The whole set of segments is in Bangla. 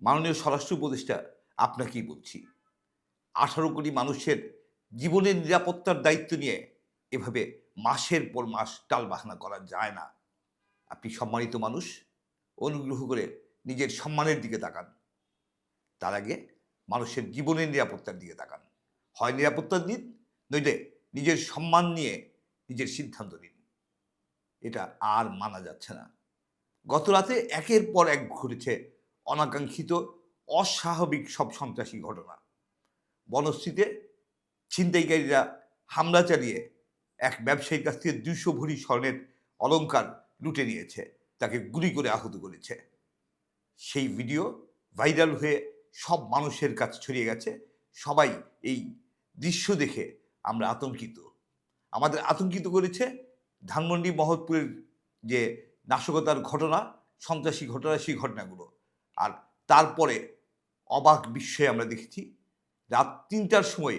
মাননীয় স্বরাষ্ট্র উপদেষ্টা, আপনাকেই বলছি। আঠারো কোটি মানুষের জীবনের নিরাপত্তার দায়িত্ব নিয়ে এভাবে মাসের পর মাস টাল টালবাহানা করা যায় না। আপনি সম্মানিত মানুষ, অনুগ্রহ করে নিজের সম্মানের দিকে তাকান। তার আগে মানুষের জীবনের নিরাপত্তার দিকে তাকান। হয় নিরাপত্তা দিন, নইলে নিজের সম্মান নিয়ে নিজের সিদ্ধান্ত নিন। এটা আর মানা যাচ্ছে না। গত রাতে একের পর এক ঘটেছে অনাকাঙ্ক্ষিত, অস্বাভাবিক সব সন্ত্রাসী ঘটনা। বনস্থিতে ছিনতাইকারীরা হামলা চালিয়ে এক ব্যবসায়ীর কাছ থেকে দুশো ভরি স্বর্ণের অলংকার লুটে নিয়েছে, তাকে গুলি করে আহত করেছে। সেই ভিডিও ভাইরাল হয়ে সব মানুষের কাছে ছড়িয়ে গেছে। সবাই এই দৃশ্য দেখে আমরা আতঙ্কিত। আমাদের আতঙ্কিত করেছে ধানমন্ডি মহৎপুরের যে নাশকতার ঘটনা, সন্ত্রাসী ঘটনা, সেই ঘটনাগুলো। আর তারপরে অবাক বিস্ময়ে আমরা দেখেছি, রাত তিনটার সময়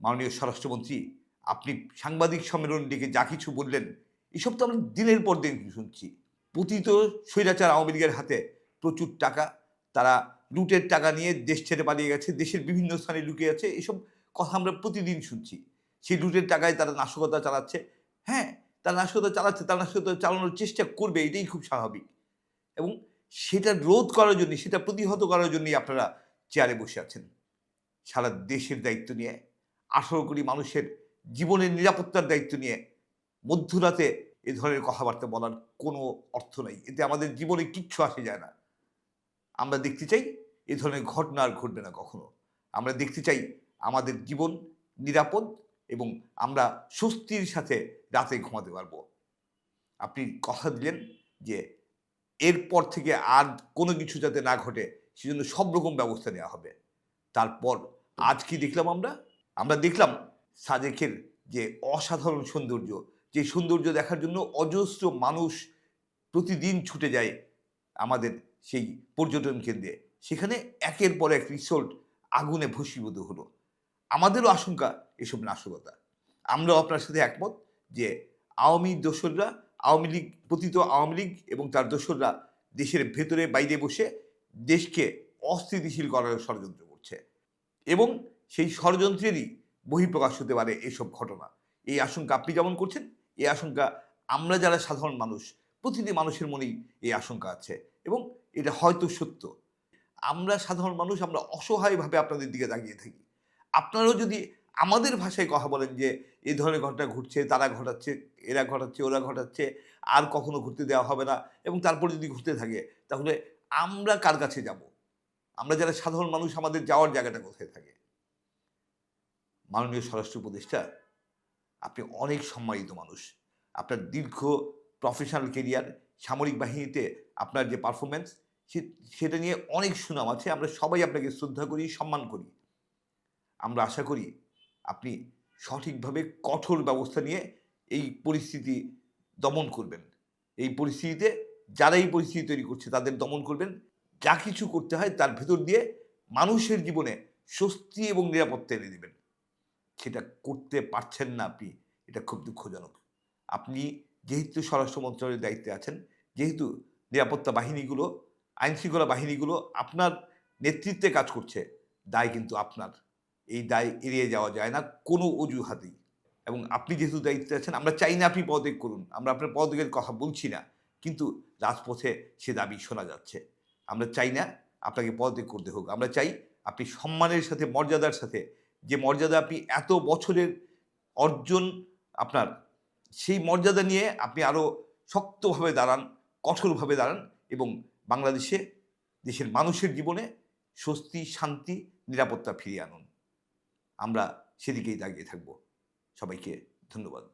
মাননীয় স্বরাষ্ট্রমন্ত্রী, আপনি সাংবাদিক সম্মেলন ডেকে যা কিছু বললেন, এসব তো আমরা দিনের পর দিন শুনছি। পতিত স্বৈরাচার আওয়ামী লীগের হাতে প্রচুর টাকা, তারা লুটের টাকা নিয়ে দেশ ছেড়ে পালিয়ে গেছে, দেশের বিভিন্ন স্থানে লুকিয়ে আছে, এসব কথা আমরা প্রতিদিন শুনছি। সেই লুটের টাকায় তারা নাশকতা চালাচ্ছে। হ্যাঁ তারা নাশকতা চালাচ্ছে, তারা নাশকতা চালানোর চেষ্টা করবে, এটাই খুব স্বাভাবিক। এবং সেটা রোধ করার জন্য, সেটা প্রতিহত করার জন্যই আপনারা চেয়ারে বসে আছেন। সারা দেশের দায়িত্ব নিয়ে, আঠারো কোটি মানুষের জীবনের নিরাপত্তার দায়িত্ব নিয়ে মধ্যরাতে এ ধরনের কথাবার্তা বলার কোনো অর্থ নাই। এতে আমাদের জীবনে কিচ্ছু আসে যায় না। আমরা দেখতে চাই এ ধরনের ঘটনা আর ঘটবে না কখনো। আমরা দেখতে চাই আমাদের জীবন নিরাপদ এবং আমরা স্বস্তির সাথে রাতে ঘুমাতে পারব। আপনি কথা দিলেন যে এরপর থেকে আর কোনো কিছু যাতে না ঘটে, সেজন্য সব রকম ব্যবস্থা নেওয়া হবে। তারপর আজ কি দেখলাম আমরা? আমরা দেখলাম সাজেকের যে অসাধারণ সৌন্দর্য, যে সৌন্দর্য দেখার জন্য অজস্র মানুষ প্রতিদিন ছুটে যায় আমাদের সেই পর্যটন কেন্দ্রে। সেখানে একের পর এক রিসোর্ট আগুনে ভস্মীভূত হলো। আমাদেরও আশঙ্কা এসব নাশকতা। আমরাও আপনার সাথে একমত যে আওয়ামী দোসররা আওয়ামী লীগ পতিত আওয়ামী লীগ এবং তার দোসররা দেশের ভেতরে বাইরে বসে দেশকে অস্থিতিশীল করার ষড়যন্ত্র করছে। এবং সেই ষড়যন্ত্রেরই বহিঃপ্রকাশ হতে পারে এসব ঘটনা। এই আশঙ্কা আপনি যেমন করছেন, এই আশঙ্কা আমরা যারা সাধারণ মানুষ, প্রতিটি মানুষের মনেই এই আশঙ্কা আছে এবং এটা হয়তো সত্য। আমরা সাধারণ মানুষ, আমরা অসহায়ভাবে আপনাদের দিকে দাঁড়িয়ে থাকি। আপনারাও যদি আমাদের ভাষায় কথা বলেন যে এই ধরনের ঘটনা ঘটছে, তারা ঘটাচ্ছে এরা ঘটাচ্ছে, ওরা ঘটাচ্ছে, আর কখনো ঘুরতে দেওয়া হবে না। এবং তারপর যদি ঘুরতে থাকে, তাহলে আমরা কার কাছে যাব? আমরা যারা সাধারণ মানুষ, আমাদের যাওয়ার জায়গাটা কোথায় থাকে? মাননীয় স্বরাষ্ট্র উপদেষ্টা, আপনি অনেক সম্মানিত মানুষ। আপনার দীর্ঘ প্রফেশনাল কেরিয়ার সামরিক বাহিনীতে আপনার যে পারফরমেন্স সেটা নিয়ে অনেক সুনাম আছে। আমরা সবাই আপনাকে শ্রদ্ধা করি, সম্মান করি। আমরা আশা করি আপনি সঠিকভাবে কঠোর ব্যবস্থা নিয়ে এই পরিস্থিতি দমন করবেন। এই পরিস্থিতিতে যারা এই পরিস্থিতি তৈরি করছে, তাদের দমন করবেন। যা কিছু করতে হয় তার ভেতর দিয়ে মানুষের জীবনে স্বস্তি এবং নিরাপত্তা এনে দেবেন। সেটা করতে পারছেন না আপনি, এটা খুব দুঃখজনক। আপনি যেহেতু স্বরাষ্ট্র মন্ত্রণালয়ের দায়িত্বে আছেন, যেহেতু নিরাপত্তা বাহিনীগুলো, আইনশৃঙ্খলা বাহিনীগুলো আপনার নেতৃত্বে কাজ করছে, দায় কিন্তু আপনার। এই দায় এড়িয়ে যাওয়া যায় না, কোনো অজুহাতেই। এবং আপনি যেহেতু দায়িত্বে আছেন, আমরা চাই না আপনি পদত্যাগ করুন। আমরা আপনার পদত্যাগের কথা বলছি না, কিন্তু রাজপথে সে দাবি শোনা যাচ্ছে। আমরা চাই না আপনাকে পদত্যাগ করতে হোক। আমরা চাই আপনি সম্মানের সাথে, মর্যাদার সাথে, যে মর্যাদা আপনি এত বছরের অর্জন আপনার, সেই মর্যাদা নিয়ে আপনি আরও শক্তভাবে দাঁড়ান, কঠোরভাবে দাঁড়ান এবং বাংলাদেশে দেশের মানুষের জীবনে স্বস্তি, শান্তি, নিরাপত্তা ফিরিয়ে আনুন। আমরা সেদিকেই দাঁড়িয়ে থাকব। সবাইকে ধন্যবাদ।